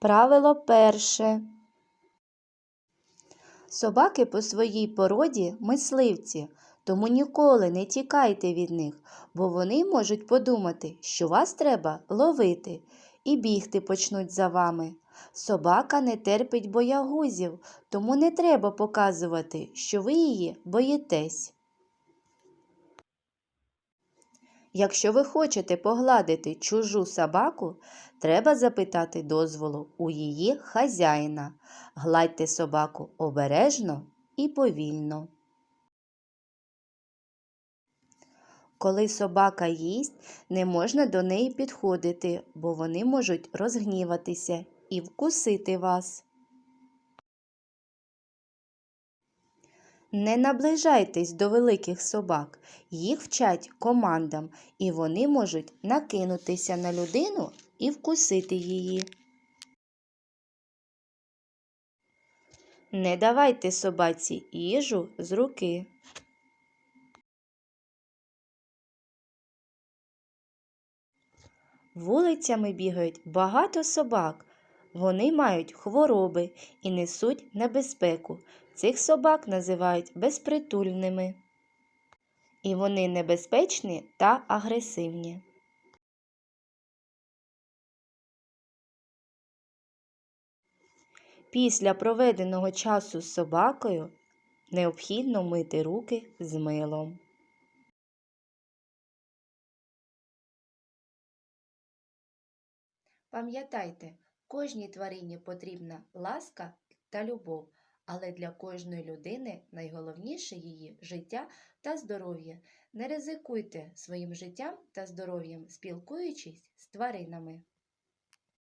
Правило перше. Собаки по своїй породі мисливці, тому ніколи не тікайте від них, бо вони можуть подумати, що вас треба ловити, і бігти почнуть за вами. Собака не терпить боягузів, тому не треба показувати, що ви її боїтесь. Якщо ви хочете погладити чужу собаку, треба запитати дозволу у її хазяїна. Гладьте собаку обережно і повільно. Коли собака їсть, не можна до неї підходити, бо вони можуть розгніватися і вкусити вас. Не наближайтесь до великих собак, їх вчать командам, і вони можуть накинутися на людину і вкусити її. Не давайте собаці їжу з руки. Вулицями бігають багато собак. Вони мають хвороби і несуть небезпеку. Цих собак називають безпритульними. І вони небезпечні та агресивні. Після проведеного часу з собакою необхідно мити руки з милом. Пам'ятайте, кожній тварині потрібна ласка та любов, але для кожної людини найголовніше її життя та здоров'я. Не ризикуйте своїм життям та здоров'ям, спілкуючись з тваринами.